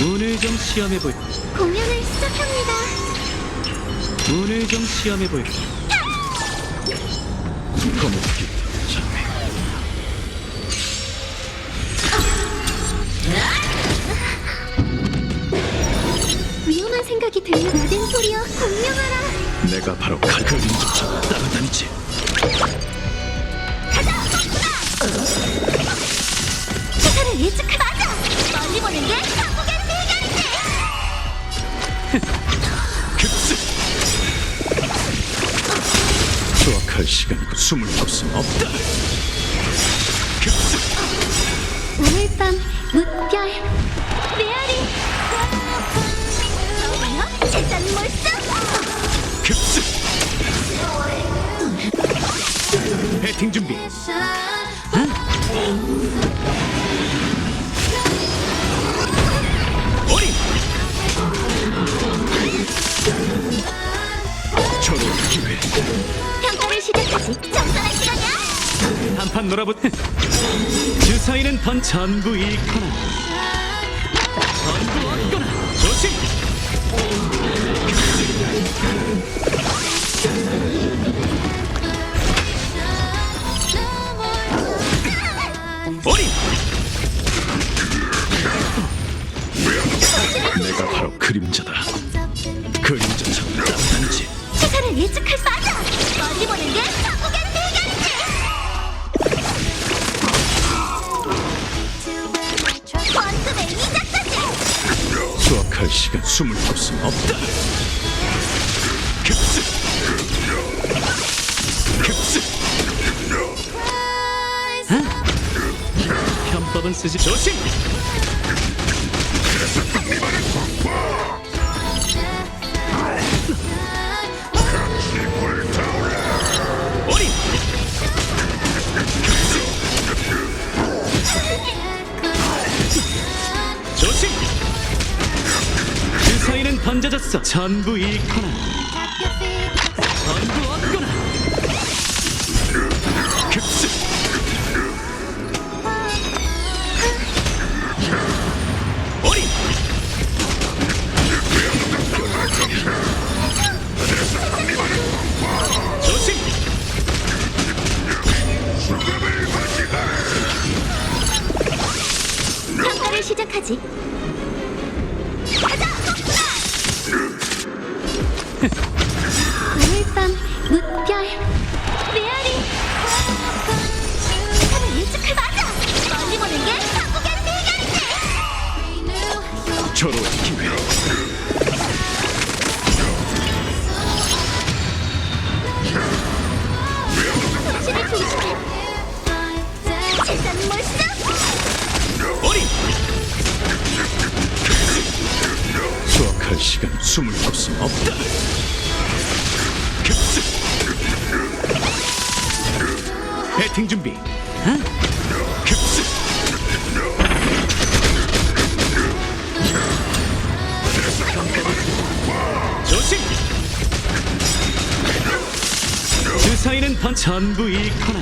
운을 좀 시험해 볼. 공연을 시작합니다. 운을 좀 시험해 볼. 검옥기 장미 위험한 생각이 들려 모든 소리여 공명하라. 내가 바로 칼 그림 조차 따라다니지 시사를 예측하 맞아. 멀리 보는 게 할 시간이고 숨을 쉴 수는 없다 오늘 밤 무별 메아리. 어머나 재단 몰수. 급습 배팅 준비 어린 저런 기회 시작하지. 정산할 시간이야. 한판 놀아보. 주사위는 던 전부 잃거나 전부 얻거나 조심. 어린 내가 바로 그림자다 그림자처럼 따라다니지 시사를 예측할 수 맞아. 멀리 보는 게 수확할 시간 숨을 쉴 수는 없다. 급습 급습 편법은 쓰지. 조심. 던져졌어. 전부 잃거나 전부 얻거나 급습. 평가를 시작하지. 오늘 밤 무별 메아리. 시사를 예측할 맞아. 멀리 보는 게 한국의 비결이지. 저런 기회 시간 숨을 쉴 수는 없다. 급습 배팅 준비. 급습 조심. 주사위는 던 전부 잃거나